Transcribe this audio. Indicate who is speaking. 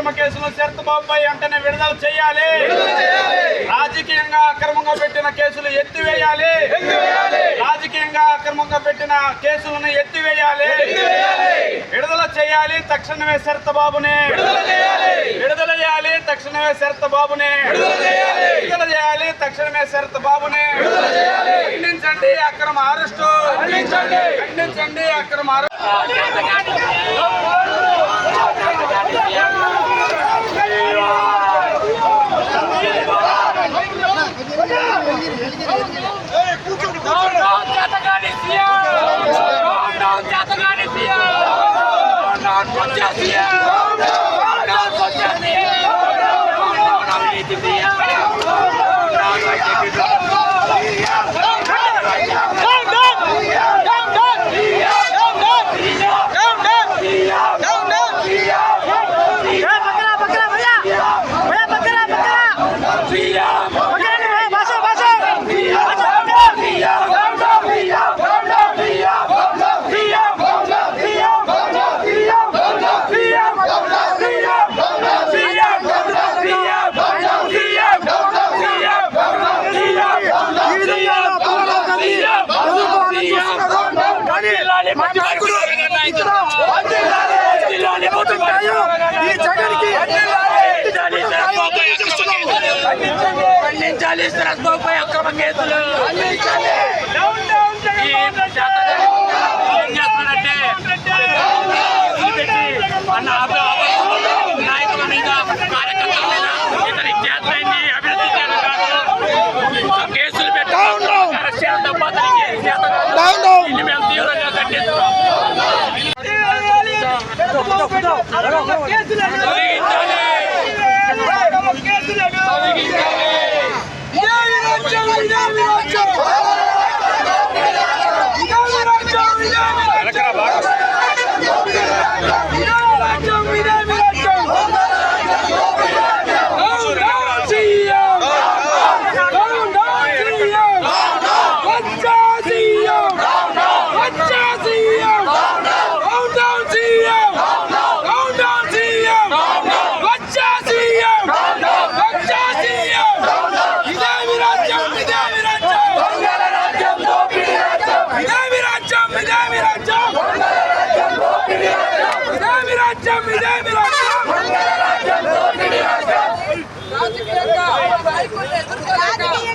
Speaker 1: బాబుపై వెంటనే విడుదల చేయాలి. రాజకీయంగా అక్రమంగా పెట్టిన కేసులు ఎత్తివేయాలి. రాజకీయంగా అక్రమంగా పెట్టిన కేసులను ఎత్తివేయాలి. విడుదల చేయాలి తక్షణమే శరత్ బాబుని. విడుదల చేయాలి. తక్షణమే శరత్ బాబుని. విడుదల చేయాలి. తక్షణమే శరత్ బాబుని. ఖండించండి అక్రమ అరెస్టు. ఖండించండి. అక్రమ అరెస్టు.
Speaker 2: Japanese! ఖండించాలి బాబుపై అక్రమ కేసులు. ఏం చేస్తున్నాడంటే అన్న నాయకుల మీద కార్యకర్తల మీద ఇతని అభివృద్ధి చేయడం కాదు. కేసులు పెట్టి అరెస్ట్ చేయడం తప్ప అతనికి ఏం చేత కాదు. దీన్ని మేము తీవ్రంగా ఖండిస్తున్నాం.
Speaker 3: ರಾಜಕೀಯ